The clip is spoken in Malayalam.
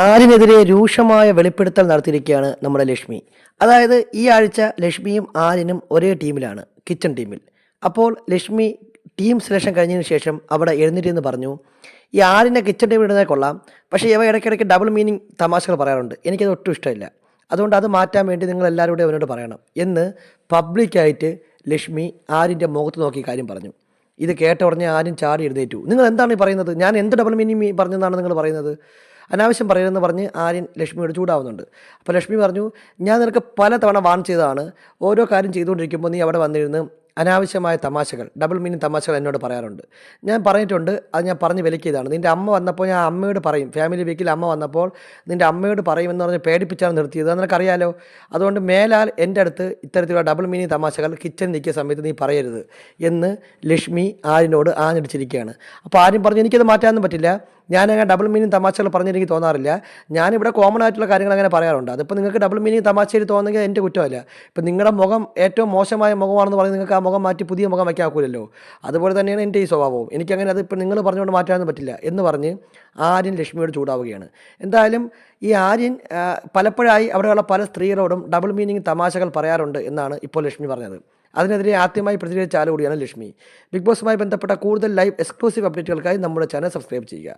ആരിനെതിരെ രൂക്ഷമായ വെളിപ്പെടുത്തൽ നടത്തിയിരിക്കുകയാണ് നമ്മുടെ ലക്ഷ്മി. അതായത് ഈ ആഴ്ച ലക്ഷ്മിയും ആരിനും ഒരേ ടീമിലാണ് കിച്ചൺ ടീമിൽ. അപ്പോൾ ലക്ഷ്മി ടീം സെലക്ഷൻ കഴിഞ്ഞതിന് ശേഷം അവിടെ എഴുന്നേറ്റ് പറഞ്ഞു ഈ ആരിനെ കിച്ചൺ ടീമിൽ ഇടുന്നത് കൊള്ളാം. പക്ഷേ ഇവ ഇടയ്ക്കിടയ്ക്ക് ഡബിൾ മീനിങ് തമാശകൾ പറയാറുണ്ട്. എനിക്കത് ഒട്ടും ഇഷ്ടമില്ല. അതുകൊണ്ട് അത് മാറ്റാൻ വേണ്ടി നിങ്ങൾ എല്ലാവരും കൂടെ അവനോട് പറയണം. എന്ന് പബ്ലിക്കായിട്ട് ലക്ഷ്മി ആരിന്റെ മുഖത്ത് നോക്കി കാര്യം പറഞ്ഞു. ഇത് കേട്ട ഉടനെ ആരും ചാടി എഴുന്നേറ്റു. നിങ്ങൾ എന്താണ് പറയുന്നത്? ഞാൻ എന്ത് ഡബിൾ മീനിങ് പറഞ്ഞെന്നാണ് നിങ്ങൾ പറയുന്നത്? അനാവശ്യം പറയരുതെന്ന് പറഞ്ഞ് ആര്യൻ ലക്ഷ്മിയോട് ചൂടാവുന്നുണ്ട്. അപ്പോൾ ലക്ഷ്മി പറഞ്ഞു ഞാൻ നിനക്ക് പല തവണ വാൺ ചെയ്തതാണ്. ഓരോ കാര്യം ചെയ്തുകൊണ്ടിരിക്കുമ്പോൾ നീ അവിടെ വന്നിരുന്ന് അനാവശ്യമായ തമാശകൾ ഡബിൾ മീനിങ് തമാശകൾ എന്നോട് പറയാറുണ്ട്. ഞാൻ പറഞ്ഞിട്ടുണ്ട് അത് ഞാൻ പറഞ്ഞ് വിലക്കിയതാണ്. നിന്റെ അമ്മ വന്നപ്പോൾ ഞാൻ അമ്മയോട് പറയും ഫാമിലി വീക്കിൽ അമ്മ വന്നപ്പോൾ നിന്റെ അമ്മയോട് പറയും എന്ന് പറഞ്ഞ് പേടിപ്പിച്ചാണ് നിർത്തിയത്. നിനക്കറിയാലോ? അതുകൊണ്ട് മേലാൽ എന്റെ അടുത്ത് ഇത്തരത്തിലുള്ള ഡബിൾ മീനിങ് തമാശകൾ കിച്ചൺ നിൽക്കിയ സമയത്ത് നീ പറയരുത് എന്ന് ലക്ഷ്മി ആര്യനോട് ആഞ്ഞടിച്ചിരിക്കുകയാണ്. അപ്പോൾ ആരും പറഞ്ഞു എനിക്കത് മാറ്റാനൊന്നും പറ്റില്ല. ഞാൻ അങ്ങനെ ഡബിൾ മീനിങ് തമാശകൾ പറഞ്ഞെനിക്ക് തോന്നാറില്ല. ഞാനിവിടെ കോമൺ ആയിട്ടുള്ള കാര്യങ്ങൾ അങ്ങനെ പറയാറുണ്ട്. അതിപ്പോൾ നിങ്ങൾക്ക് ഡബിൾ മീനിങ് തമാശയിൽ തോന്നുന്നെങ്കിൽ എന്റെ കുറ്റമല്ല. ഇപ്പം നിങ്ങളുടെ മുഖം ഏറ്റവും മോശമായ മുഖമാണെന്ന് പറഞ്ഞ് നിങ്ങൾക്ക് ആ മുഖം മാറ്റി പുതിയ മുഖം വയ്ക്കാക്കൂലല്ലോ അതുപോലെ തന്നെയാണ് എന്റെ ഈ സ്വഭാവവും. എനിക്കങ്ങനെ അത് ഇപ്പം നിങ്ങൾ പറഞ്ഞുകൊണ്ട് മാറ്റാനൊന്നും പറ്റില്ല എന്ന് പറഞ്ഞ് ആര്യൻ ലക്ഷ്മിയോട് ചൂടാവുകയാണ്. എന്തായാലും ഈ ആര്യൻ പലപ്പോഴായി അവിടെയുള്ള പല സ്ത്രീകളോടും ഡബിൾ മീനിങ് തമാശകൾ പറയാറുണ്ട് എന്നാണ് ഇപ്പോൾ ലക്ഷ്മി പറഞ്ഞത്. അതിനെതിരെ ആദ്യമായി പ്രതികരിച്ച ആളുകൂടിയാണ് ലക്ഷ്മി. ബിഗ് ബോസുമായി ബന്ധപ്പെട്ട കൂടുതൽ ലൈവ് എക്സ്ക്ലൂസീവ് അപ്ഡേറ്റുകൾക്കായി നമ്മുടെ ചാനൽ സബ്സ്ക്രൈബ് ചെയ്യുക.